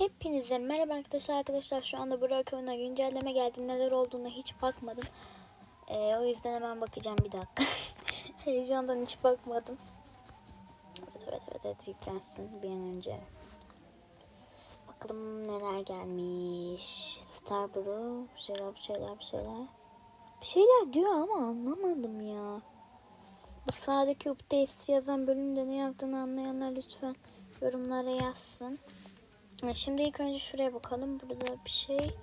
Hepinize merhaba arkadaşlar. Arkadaşlar şu anda Burak oyuna güncelleme geldi. Neler olduğuna hiç bakmadım. Ee, o yüzden hemen bakacağım bir dakika. Heyecandan hiç bakmadım. Evet evet evet, evet yüklensin bir an önce. Bakalım neler gelmiş. Starbrew, şeyler bir şeyler bir şeyler. Bir şeyler diyor ama anlamadım ya. Bu sağdaki updates yazan bölümde ne yazdığını anlayanlar lütfen yorumlara yazsın. Şimdi ilk önce şuraya bakalım. Burada bir şey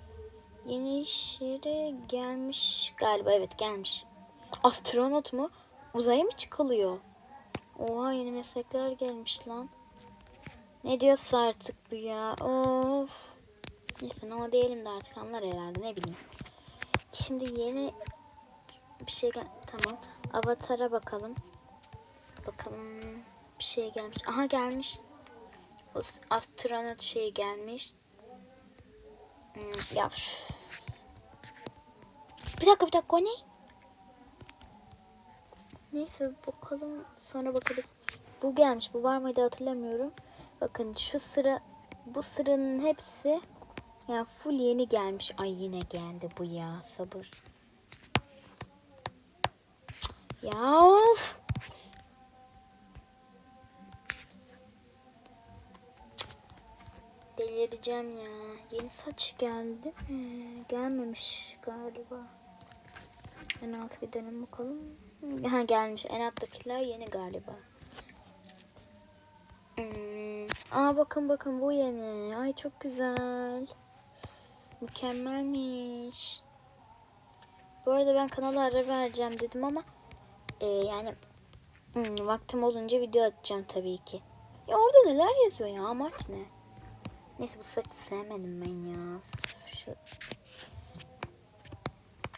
yeni şehre gelmiş galiba. Evet gelmiş. Astronot mu? Uzaya mı çıkılıyor? Oha yeni meslekler gelmiş lan. Ne diyorsa artık bu ya. Of. Neyse no diyelim de artık anlar herhalde ne bileyim. Şimdi yeni bir şey gel tamam. Avatar'a bakalım. Bakalım bir şey gelmiş. Aha gelmiş. Astronot şey gelmiş. Hmm, ya. Bir dakika bir dakika o ne? Neyse bakalım sonra bakarız. Bu gelmiş. Bu var mıydı hatırlamıyorum. Bakın şu sıra bu sıranın hepsi yani full yeni gelmiş. Ay yine geldi bu ya. Sabır. Ya of. Delireceğim ya. Yeni saç geldi mi? Gelmemiş galiba. En alt gidelim bakalım. Ha gelmiş. En alttakiler yeni galiba. Hmm. Aa bakın bakın bu yeni. Ay çok güzel. Mükemmelmiş. Bu arada ben kanala ara vereceğim dedim ama e, yani hmm, vaktim olunca video atacağım tabii ki. Ya orada neler yazıyor ya amaç ne? Neyse bu saçı sevmedim ben ya. Şu...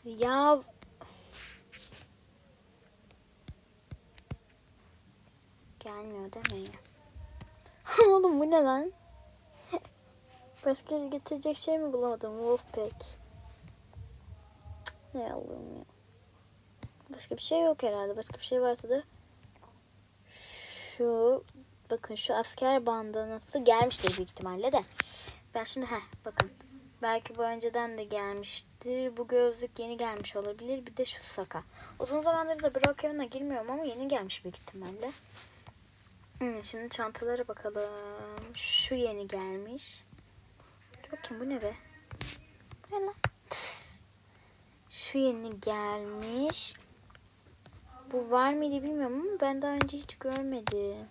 Ya gelmiyor değil mi? Oğlum bu ne lan? Başka getirecek şey mi bulamadım? Wolfpack. Ne Allah'ım ya. Başka bir şey yok herhalde. Başka bir şey varsa da şu bakın şu asker bandanası gelmiştir büyük ihtimalle de. Ben şimdi heh bakın. Belki bu önceden de gelmiştir. Bu gözlük yeni gelmiş olabilir. Bir de şu saka. Uzun zamandır da Brokeon'a girmiyorum ama yeni gelmiş büyük ihtimalle. Hmm, şimdi çantalara bakalım. Şu yeni gelmiş. Bakayım bu ne be? Bu ne? Şu yeni gelmiş. Bu var mıydı bilmiyorum ama ben daha önce hiç görmedim.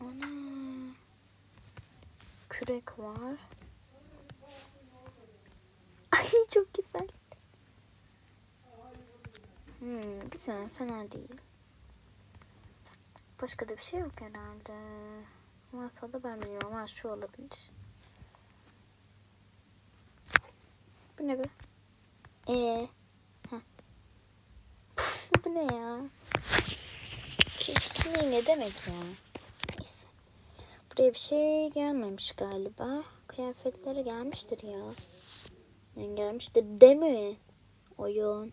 Ana. Kürek var. Ay çok güzel. Hmm, güzel fena değil. Başka da bir şey yok herhalde. Masada ben bilmiyorum ama şu olabilir. Bu ne be? Ee. Bu ne ya? Keşke ne demek ya? Buraya bir şey gelmemiş galiba. Kıyafetlere gelmiştir ya. Yani gelmiştir değil mi? Oyun.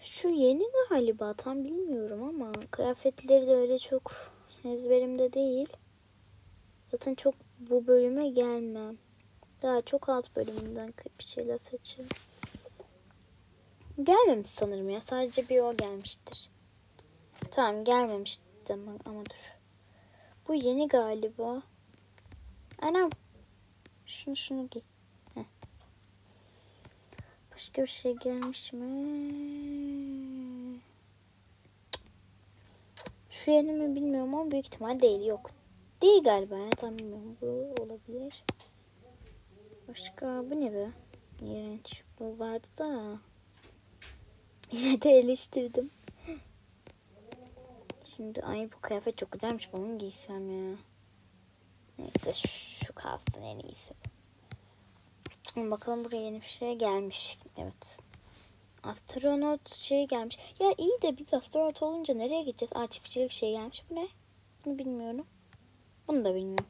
Şu yeni galiba tam bilmiyorum ama kıyafetleri de öyle çok ezberimde değil. Zaten çok bu bölüme gelmem. Daha çok alt bölümünden bir şeyler seçiyorum. Gelmemiş sanırım ya. Sadece bir o gelmiştir. Tamam gelmemişti ama, ama dur. Bu yeni galiba. Anam. Şunu şunu giy. Heh. Başka bir şey gelmiş mi? Şu yeni mi bilmiyorum ama büyük ihtimal değil. Yok. Değil galiba ya. Tam bilmiyorum. Bu olabilir. Başka bu ne be? İğrenç. Bu vardı da. Yine de eleştirdim. Şimdi ay bu kıyafet çok güzelmiş. Bunu giysem ya? Neyse şu kalsın en iyisi. Bakalım buraya yeni bir şey gelmiş. Evet. Astronot şey gelmiş. Ya iyi de biz astronot olunca nereye gideceğiz? Aa çiftçilik şey gelmiş. Bu ne? Bunu bilmiyorum. Bunu da bilmiyorum.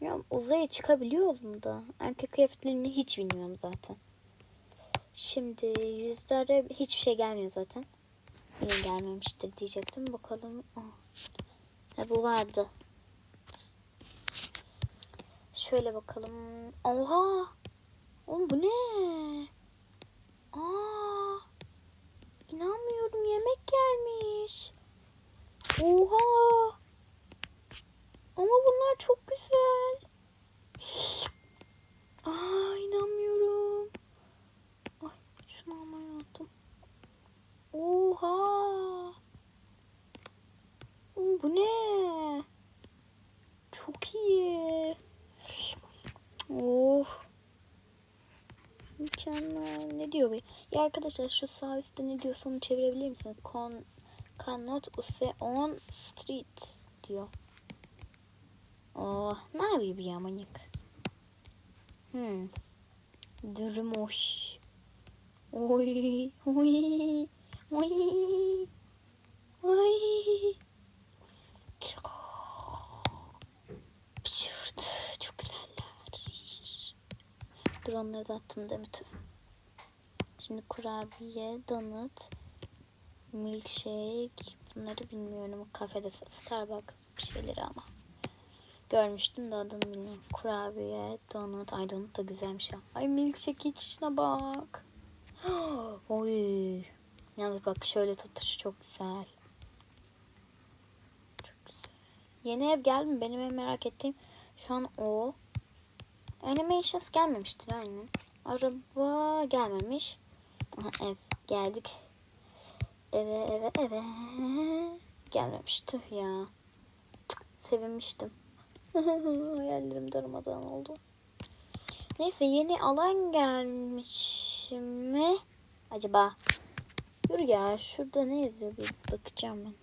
Ya uzaya çıkabiliyor mu da? Erkek kıyafetlerini hiç bilmiyorum zaten. Şimdi yüzlere hiçbir şey gelmiyor zaten. Niye gelmemiştir diyecektim. Bakalım. Ha, bu vardı. şöyle bakalım. Oha. Oğlum bu ne? Aa. İnanmıyorum yemek gelmiş. Oha. Ama bunlar çok güzel. Aa inanmıyorum. Ay şunu almayı unuttum. Oha. Oğlum bu ne? Çok iyi. Oh. Mükemmel. Ne diyor bu? Arkadaşlar şu sağ üstte ne diyorsa onu çevirebilir misiniz? Con, cannot use on street diyor. Oh, ne yapıyor bir ya manyak? Hmm. Durmuş. Oy, oy, oy, oy. Pişirdi. Çok güzeller. Dur onları da attım Demet. Şimdi kurabiye, donut, milkshake. Bunları bilmiyorum. Kafede Starbucks bir şeyleri ama. Görmüştüm de adını bilmiyorum. Kurabiye, donut. Ay donut da güzelmiş ya. Ay milkshake içine bak. Oy. Yalnız bak şöyle tutuşu çok güzel. Çok güzel. Yeni ev geldi mi? Benim en merak ettiğim şu an o. Animations gelmemiştir aynen. Araba gelmemiş. Ev geldik. Eve eve eve. Gelmemiş tüh ya. Cık, Sevinmiştim. Hayallerim darmadağın oldu. Neyse yeni alan gelmiş mi? Acaba? Dur ya şurada ne yazıyor bir bakacağım ben.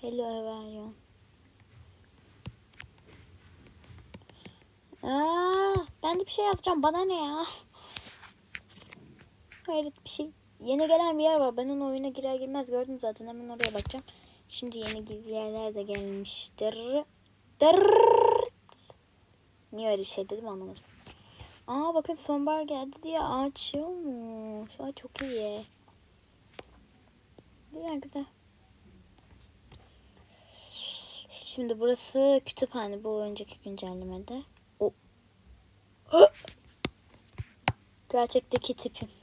Hello Everyon. Aa, ben de bir şey yazacağım. Bana ne ya? Hayret bir şey. Yeni gelen bir yer var. Ben onun oyuna girer girmez gördüm zaten. Hemen oraya bakacağım. Şimdi yeni gizli yerler de gelmiştir. Dırrt. Niye öyle bir şey dedim anlamadım. Aa bakın sonbahar geldi diye ağaç şey olmuş. Aa çok iyi. Güzel güzel. Şimdi burası kütüphane bu önceki güncellemede. O. Gerçekteki tipim.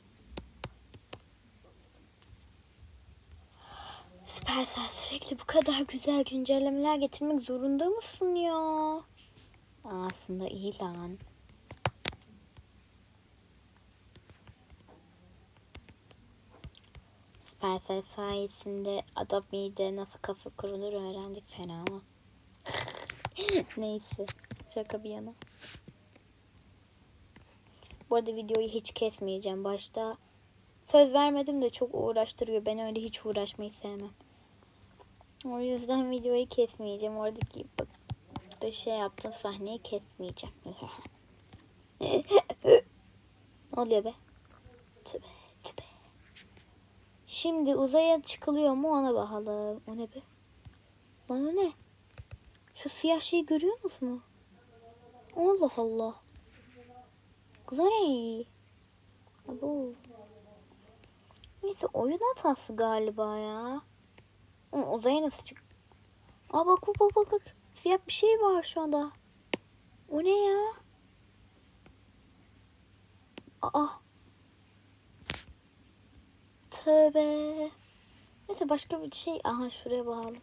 Süpersel sürekli bu kadar güzel güncellemeler getirmek zorunda mısın ya? Aslında iyi lan. Süpersel sayesinde Adobe'de nasıl kafa kurulur öğrendik fena ama. Neyse. Şaka bir yana. Bu arada videoyu hiç kesmeyeceğim. Başta söz vermedim de çok uğraştırıyor. Ben öyle hiç uğraşmayı sevmem. O yüzden videoyu kesmeyeceğim. Oradaki bak da şey yaptım sahneyi kesmeyeceğim. ne oluyor be? Tübe tübe. Şimdi uzaya çıkılıyor mu ona bakalım. O ne be? Lan o ne? Şu siyah şeyi görüyor musun? Allah Allah. Glory. Abo. Neyse oyun hatası galiba ya. Hı, Uzaya nasıl çık? Aa bak bak bak. bak. Siyah bir şey var şu anda. O ne ya? Aa. Tövbe. Neyse başka bir şey. Aha şuraya bağlı.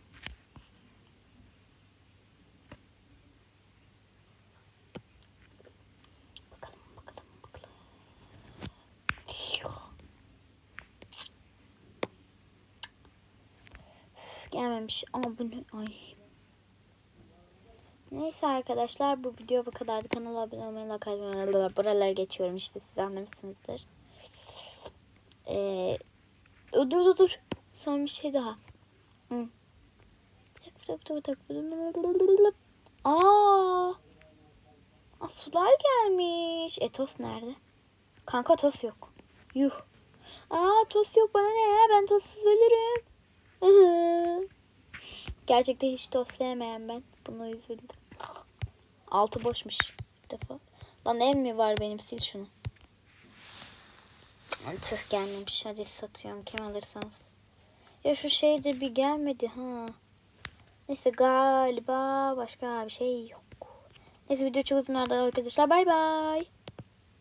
Bakalım bakalım bakalım. Gelmemiş ama bunu ay. Neyse arkadaşlar bu video bu kadardı. Kanala abone olmayı, like atmayı, buralara geçiyorum işte siz anlamışsınızdır. Ee, dur dur dur. Son bir şey daha. Hı. Aa! Aa, sular gelmiş. E toz nerede? Kanka toz yok. Yuh. Aa toz yok bana ne ya? Ben tozsuz ölürüm. Gerçekten hiç toz sevmeyen ben. Buna üzüldüm. Altı boşmuş bir defa. Lan ev mi var benim sil şunu. Tüh gelmemiş. Hadi satıyorum. Kim alırsanız. Ya şu şey de bir gelmedi ha. Neyse galiba başka bir şey yok. Neyse video çok uzun oldu arkadaşlar. Bay bay.